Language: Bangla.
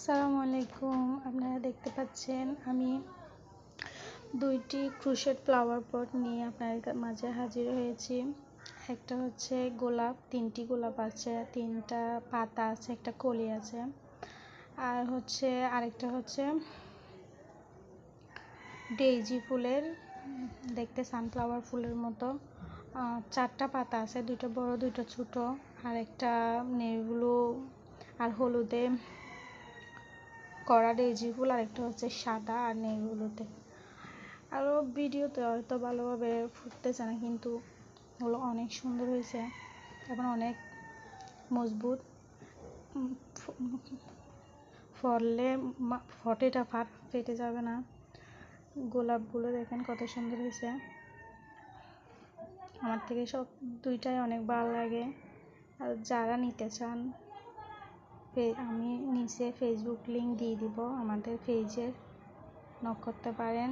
আসসালামু আলাইকুম। আপনারা দেখতে পাচ্ছেন আমি দুইটি ক্রুশেট ফ্লাওয়ার পট নিয়ে আপনাদের মাঝে হাজির হয়েছি। একটা হচ্ছে গোলাপ, তিনটি গোলাপ আছে, তিনটা পাতা আছে, একটা কলি আছে। আর হচ্ছে আরেকটা হচ্ছে ডেইজি ফুলের, দেখতে সানফ্লাওয়ার ফুলের মতো। চারটা পাতা আছে, দুইটা বড়, দুইটা ছোট। আর একটা নেভগুলো আর হলুদে কড়া ডেজি ফুল আর একটা হচ্ছে সাদা আর নেইগুলোতে আরও ভিডিওতে হয়তো ভালোভাবে ফুটতেছে না, কিন্তু ওগুলো অনেক সুন্দর হয়েছে। এবং অনেক মজবুত। ফললে ফটেটা ফাট ফেটে যাবে না। গোলাপগুলো দেখেন কত সুন্দর হয়েছে। আমার থেকে সব দুইটাই অনেক ভালো লাগে। আর যারা নিতে চান আমি নিচে ফেসবুক লিঙ্ক দিয়ে দিব আমাদের পেজের নক করতে পারেন।